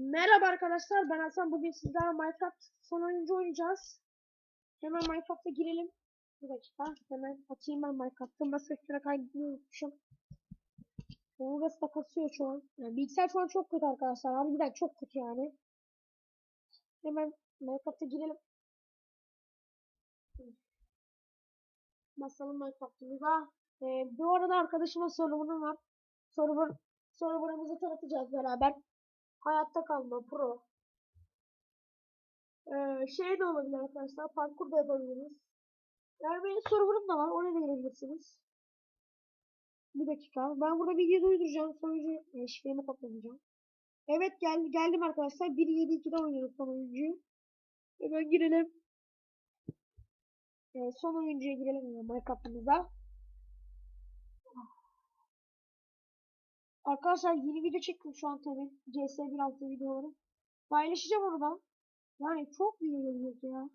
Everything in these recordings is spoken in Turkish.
Merhaba arkadaşlar ben Hasan bugün sizlerle Minecraft son oyuncu oynayacağız. Hemen Minecraft'a girelim. Bir dakika hemen açayım ben Minecraft'ı. Masa üstüne kaydetmeyi unutmuşum. Burası da kasıyor şu an. Yani bilgisayar şu an çok kötü arkadaşlar. Abi bir çok kötü yani. Hemen Minecraft'a girelim. Basalım Minecraft'ımıza. Ee, bu arada arkadaşıma sorunum var. Server, server'ımızı tanıtacağız beraber. Hayatta kalma pro. Ee, şey de olabilir arkadaşlar. Parkur da yapabiliriz. Yani benim server'ım da var. Oraya da girebilirsiniz. Bir dakika. Ben burada video uyduracağım. Sonucu e, şifremi kopyalayacağım. Evet geldi, geldim arkadaşlar. 1.7.2'de oynuyoruz son oyuncuyu. Hemen girelim. E, son oyuncuya girelim yani Minecraft'ımıza. Arkadaşlar yeni video çektim şu an tabii. CS 1.6 videoları. Paylaşacağım onu da. Yani çok video gelecek ya.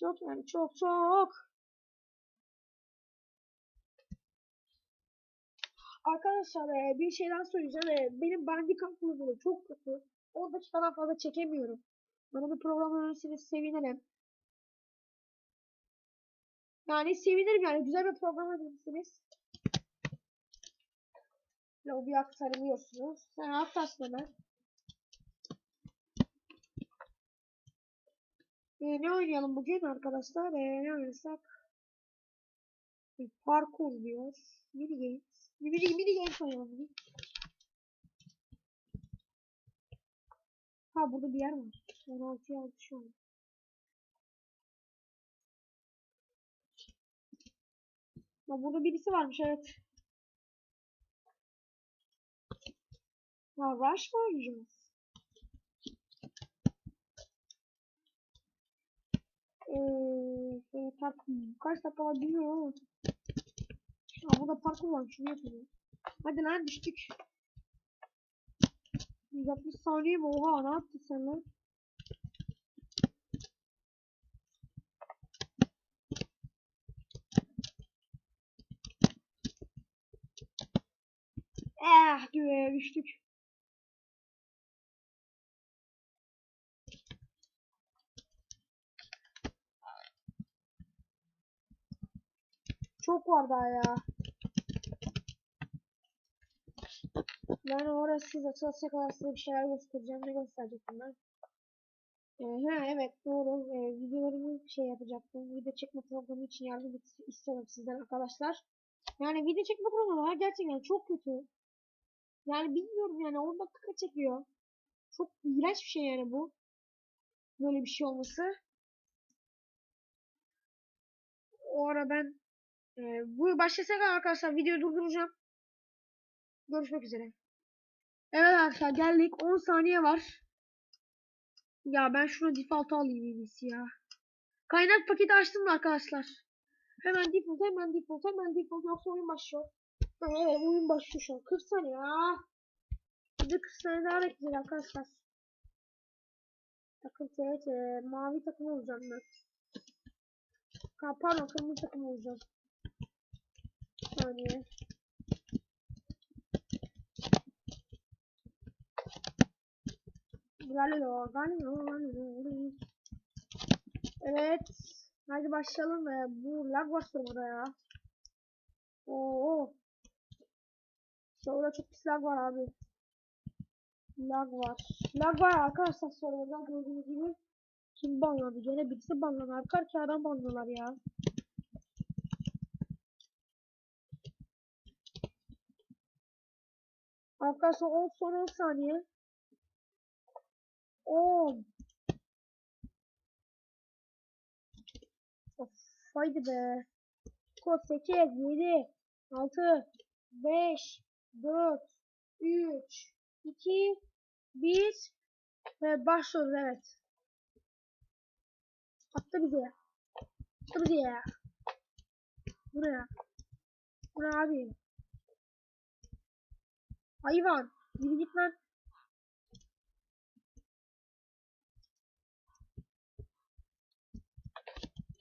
Çok yani çok çok. Arkadaşlar e, bir şeyden söyleyeceğim. E, benim Bandicam böyle çok kötü. 10 dakikadan fazla çekemiyorum. Bana bir program öğrenirseniz sevinirim. Yani sevinirim yani güzel bir program öğrenirsiniz. Lobi aktarılıyorsunuz. Sen atlarsın hemen. Ee, ne oynayalım bugün arkadaşlar? Ee, ne oynasak? Ee, Parkur diyor. Mini games. Mini, mini games oynayalım. Ha burada bir yer var. 16'ya 6 şu an. Ha, burada birisi varmış evet. Rush mı oynayacağız? Eee parkur. Kaç dakika var bilmiyorum ama. Burada parkur var. Şunu yapalım. Hadi lan düştük. 160 saniye mi? Oha ne yaptın sen lan? Gibi düştük. Çok var daha ya. Ben orası siz açılışa kadar size bir şeyler göstereceğim. Ne gösterecektim ben? Ee, ha evet doğru. Ee, videolarımı şey yapacaktım. Video çekme programı için yardım is- istiyorum sizden arkadaşlar. Yani video çekme programı gerçekten çok kötü. Yani bilmiyorum yani 10 dakika çekiyor. Çok iğrenç bir şey yani bu. Böyle bir şey olması. O ara ben e, bu başlasak arkadaşlar videoyu durduracağım. Görüşmek üzere. Evet arkadaşlar geldik. 10 saniye var. Ya ben şunu default alayım en iyisi ya. Kaynak paketi açtım da arkadaşlar. Hemen default, hemen default, hemen default yoksa oyun başlıyor. Evet oyun başlıyor şu an. 40 saniye ya. Bir de 40 saniye daha bekleyeceğiz arkadaşlar. Takım evet, mavi takım olacağım ben. Ha, pardon kırmızı takım olacağım. Saniye. Galiba. Evet. Hadi başlayalım. Ee, bu lag var burada ya. Oo. Sonra çok pis lag var abi. Lag var. Lag var arkadaşlar sonra gördüğünüz gibi. Kim banladı? Gene birisi banladı. Arka arkaya adam banladılar ya. Arkadaşlar 10 son 10 saniye. 10 Of haydi be. Kod 8, 7, 6, 5, 4, 3, 2, 1 ve başlıyoruz evet. Attı bizi. Attı bizi ya. Bu ne ya? Bu ne abi? Hayvan. Yürü git lan.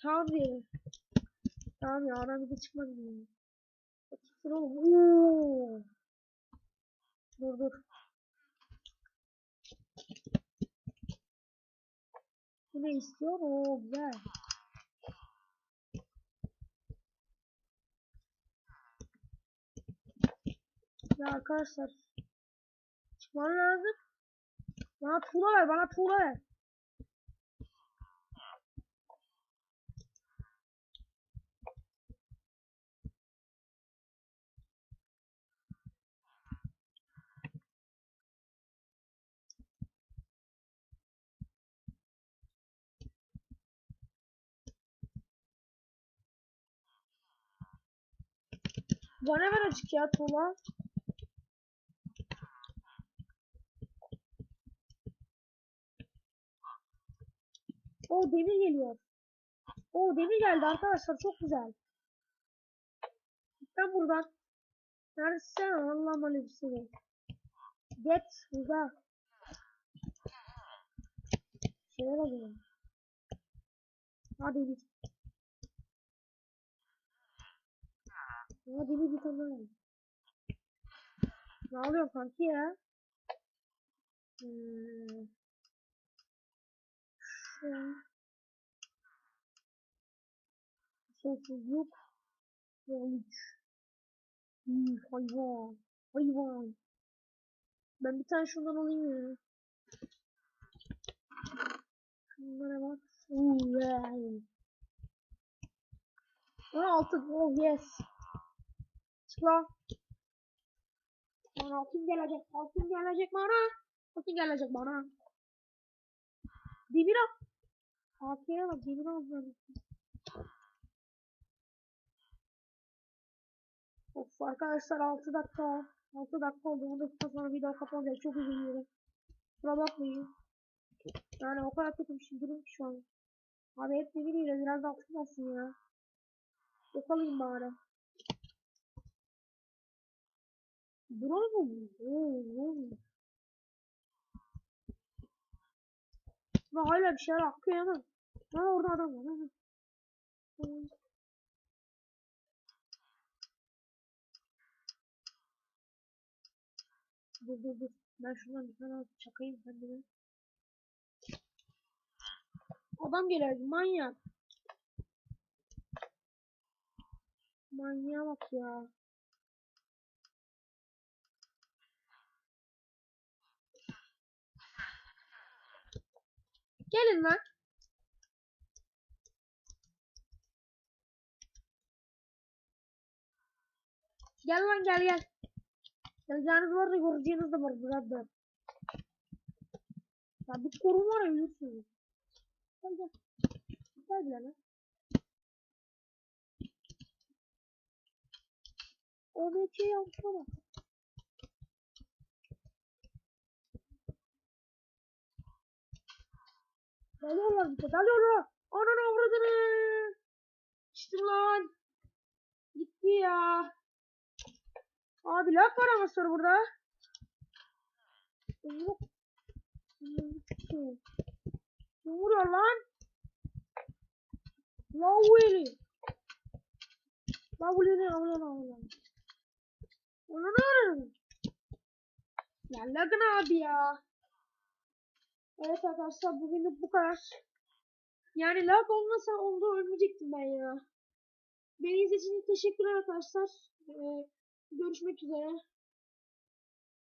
Tamam diyelim. Tamam ya ara bir de çıkmadı diyelim. Sıra oğlum. Ooo. Dur dur. Bu ne istiyor? Oo güzel. Ya arkadaşlar. Çıkman lazım. Bana tuğla ver, bana tuğla ver. Bana ver açık ya tuğla. O demir geliyor. O demir geldi arkadaşlar çok güzel. Ben buradan. Neredesin Allah'ım aleyküm. Get burada. Şeyler alıyorum. Hadi git. Hadi bir daha. Ne oluyor kanki ya? Hmm. Şu. Sonsuzluk. Sonuç. Hmm, hayvan. Hayvan. Ben bir tane şundan alayım ya. Şunlara bak. Uuu, yeah. Aa, altın. Oh yes. Çık lan. Bana altın gelecek. Altın gelecek bana. Altın gelecek bana. Demir al. AK'ye bak demir al. Of arkadaşlar 6 dakika. 6 dakika oldu. 10 dakika sonra video kapanacak. Çok üzülüyorum. Kusura bakmayın. Yani o kadar kötü bir şey durum şu an. Abi hep yiyor. Biraz da altın olsun ya. Yapalım bari. Bronz mu bu? Oo, bronz. Lan hala bir şeyler akıyor ama. Lan orada adam var. Dur dur dur. Ben şundan bir tane çakayım kendime. Adam geliyor manyak. Manyağa bak ya. Gelin lan. Gel lan gel gel. Geleceğiniz var da göreceğiniz de var birader. Ya bir korun var ya ölürsünüz. Gel gel. Gel bile lan. O meçe yapsana. Dalıyorlar bize dalıyorlar. Ananı avradını. İçtim lan. Gitti ya. Abi laf var ama sonra burada. Yok. Ne vuruyor lan? Lavuli. Lavuli avlan avlan. Onu ne ararım? Ya Lagan abi ya. Evet arkadaşlar bugünlük bu kadar. Yani lag olmasa onda ölmeyecektim ben ya. Beni izlediğiniz için teşekkürler arkadaşlar. Ee, görüşmek üzere.